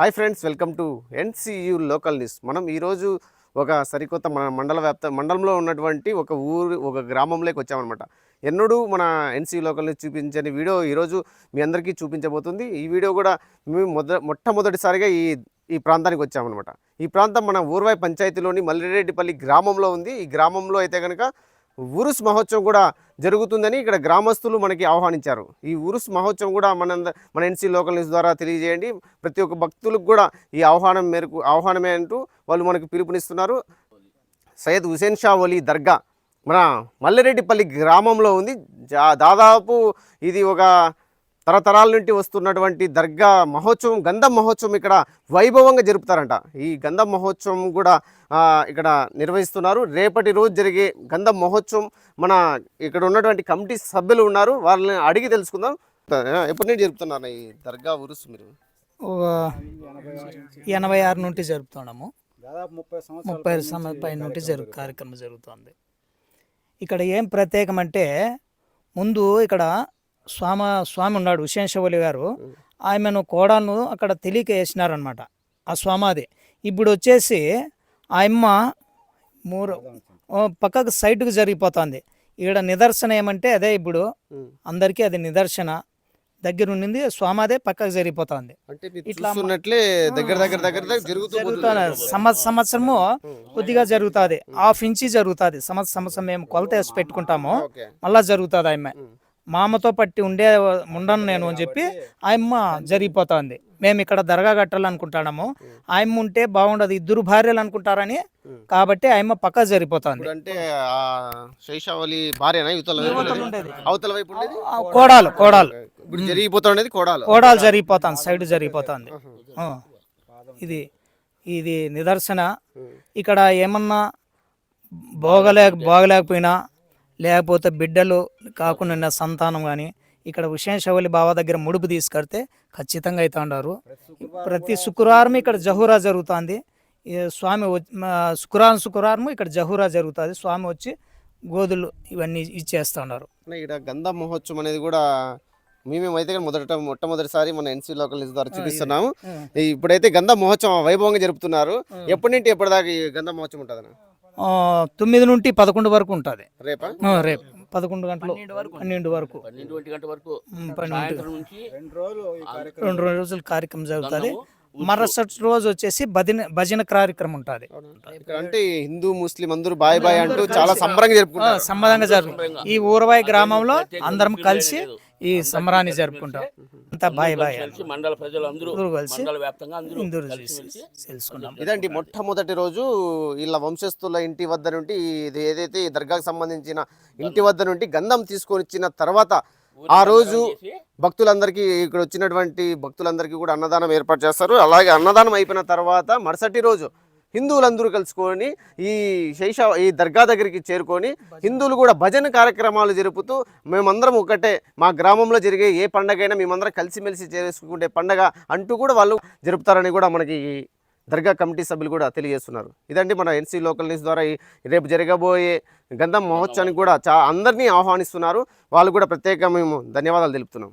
Hi friends welcome to NCU local news. మనం ఈరోజు ఒక సరికొత్త మన మండల వ్యాప్త మండలంలో ఉన్నటువంటి ఒక ఊరు ఒక గ్రామంలోకి వచ్చామన్నమాట. ఎన్నడూ మన ఎన్సీ లోకల్ చూపించని వీడియో ఈరోజు మీ అందరికీ చూపించబోతుంది. ఈ వీడియో కూడా మేము మొద మొట్టమొదటిసారిగా ఈ ఈ ప్రాంతానికి వచ్చామన్నమాట. ఈ ప్రాంతం మన ఊర్వాయి పంచాయతీలోని మల్లిరెడ్డిపల్లి గ్రామంలో ఉంది. ఈ గ్రామంలో అయితే కనుక ఉరుస్ మహోత్సవం కూడా జరుగుతుందని ఇక్కడ గ్రామస్తులు మనకి ఆహ్వానించారు. ఈ ఉరుస్ మహోత్సవం కూడా మన మన ఎన్సీ లోకల్ న్యూస్ ద్వారా తెలియజేయండి. ప్రతి ఒక్క భక్తులకు కూడా ఈ ఆహ్వానం మేరకు ఆహ్వానమే అంటూ వాళ్ళు మనకు పిలుపునిస్తున్నారు. సయ్యద్ హుసేన్ షా ఒలీ దర్గా మన మల్లెరెడ్డిపల్లి గ్రామంలో ఉంది. దాదాపు ఇది ఒక తరతరాల నుండి వస్తున్నటువంటి దర్గా మహోత్సవం గంధం మహోత్సవం ఇక్కడ వైభవంగా జరుపుతారంట. ఈ గంధం మహోత్సవం కూడా ఇక్కడ నిర్వహిస్తున్నారు. రేపటి రోజు జరిగే గంధం మహోత్సవం మన ఇక్కడ ఉన్నటువంటి కమిటీ సభ్యులు ఉన్నారు. వాళ్ళని అడిగి తెలుసుకుందాం. ఎప్పటి నుంచి జరుపుతున్నారు ఈ దర్గా ఉరుసు మీరు? ఎనభై ఆరు నుండి జరుపుతున్నాము. దాదాపు ముప్పై సంవత్సరాలు ముప్పై సంవత్సరాల పై నుండి జరుగు కార్యక్రమం జరుగుతుంది. ఇక్కడ ఏం ప్రత్యేకం అంటే ముందు ఇక్కడ స్వామ స్వామి ఉన్నాడు షవలి గారు. ఆమెను కోడలను అక్కడ తెలియక వేసినారనమాట ఆ స్వామాది. ఇప్పుడు వచ్చేసి ఆ అమ్మ ఓ పక్కకు సైడ్కు జరిగిపోతుంది. ఇక్కడ నిదర్శన ఏమంటే అదే ఇప్పుడు. అందరికీ అది నిదర్శన. దగ్గర ఉండింది స్వామాదే పక్కకు జరిగిపోతుంది. మీరు ఇట్లా దగ్గర దగ్గర దగ్గర దగ్గర జరుగుతూ జరుగుతుంది సంవత్సరం సంవత్సరము కొద్దిగా జరుగుతుంది. హాఫ్ ఇంచి జరుగుతుంది. సంవత్సరం సంవత్సరం మేము కొలత వేసి పెట్టుకుంటాము. మళ్ళా జరుగుతుంది ఆమె. మామతో పట్టి ఉండే ఉండను నేను అని చెప్పి ఆయమ్మ జరిగిపోతుంది. మేము ఇక్కడ దర్గా కట్టాలనుకుంటున్నాము. ఆయమ్మ ఉంటే బాగుండదు. ఇద్దరు భార్యలు అనుకుంటారని. కాబట్టి ఆయమ్మ పక్క జరిగిపోతుంది. ఇప్పుడు అంటే భార్యనా. అవతల వైపు కోడాలు కోడాలు. ఇప్పుడు జరిగిపోతున్నది కోడాలు. కోడాలు జరిగిపోతుంది. సైడ్ జరిగిపోతుంది. ఇది ఇది నిదర్శన. ఇక్కడ ఏమన్నా బోగలేక బోగలేకపోయినా లేకపోతే బిడ్డలు కాకుండా సంతానం కానీ ఇక్కడ విశేషవలి బావ దగ్గర ముడుపు తీసుకెడితే ఖచ్చితంగా అయితే ఉన్నారు ప్రతి శుక్రవారం ఇక్కడ జహూరా జరుగుతుంది. స్వామి శుక్రవారం శుక్రవారం ఇక్కడ జహూరా జరుగుతుంది. స్వామి వచ్చి గోధులు ఇవన్నీ ఇచ్చేస్తూ ఉన్నారు ఇక్కడ గంధం మహోత్సవం అనేది కూడా మేమేమైతే మొదట మొట్టమొదటిసారి మన ఎన్సీ లోకల్ న్యూస్ ద్వారా చూపిస్తున్నాము. ఇప్పుడైతే గంధం మహోత్సవం వైభవంగా జరుపుతున్నారు. ఎప్పటి నుండి ఎప్పటిదాకా ఈ గంధం మహోత్సవం ఉంటుంది తొమ్మిది నుండి పదకొండు వరకు ఉంటుంది. రేపా? రేపు. పదకొండు గంటలు. పన్నెండు వరకు పన్నెండు వరకు. ఉమ్, పన్నెండు. సాయంత్రం నుంచి రెండు రోజులు ఈ కార్యక్రమం. రెండు రోజులు కార్యక్రమం జరుగుతుంది. మరుసటి రోజు వచ్చేసి భజన భజన కార్యక్రమం ఉంటుంది. అంటే హిందూ ముస్లిం అందరూ బాయ్ బాయ్ అంటూ చాలా సంబరంగా జరుపుకుంటారు. సంబంధంగా జరుగు ఈ ఊరవాయి గ్రామంలో అందరం కలిసి ఈ సంబరాన్ని జరుపుకుంటాం. అంతా బాయ్ బాయ్ కలిసి మండల ప్రజలు అందరూ కలిసి అందరూ చూసి తెలుసుకున్నాం ఇదండి మొట్టమొదటి రోజు వీళ్ళ వంశస్థుల ఇంటి వద్ద నుండి ఏదైతే దర్గాకు సంబంధించిన ఇంటి వద్ద నుండి గంధం తీసుకొని వచ్చిన తర్వాత ఆ రోజు భక్తులందరికీ ఇక్కడ వచ్చినటువంటి భక్తులందరికీ కూడా అన్నదానం ఏర్పాటు చేస్తారు. అలాగే అన్నదానం అయిపోయిన తర్వాత మరుసటి రోజు హిందువులందరూ కలుసుకొని ఈ శైష ఈ దర్గా దగ్గరికి చేరుకొని హిందువులు కూడా భజన కార్యక్రమాలు జరుపుతూ మేమందరం ఒకటే మా గ్రామంలో జరిగే ఏ పండగైనా మేమందరం కలిసిమెలిసి చేసుకుంటే పండగ అంటూ కూడా వాళ్ళు జరుపుతారని కూడా మనకి దర్గా కమిటీ సభ్యులు కూడా తెలియజేస్తున్నారు. ఇదండి మన ఎన్సీ లోకల్ న్యూస్ ద్వారా ఈ రేపు జరగబోయే గంధం మహోత్సవానికి కూడా చా అందరినీ ఆహ్వానిస్తున్నారు. వాళ్ళు కూడా ప్రత్యేకంగా మేము ధన్యవాదాలు తెలుపుతున్నాం.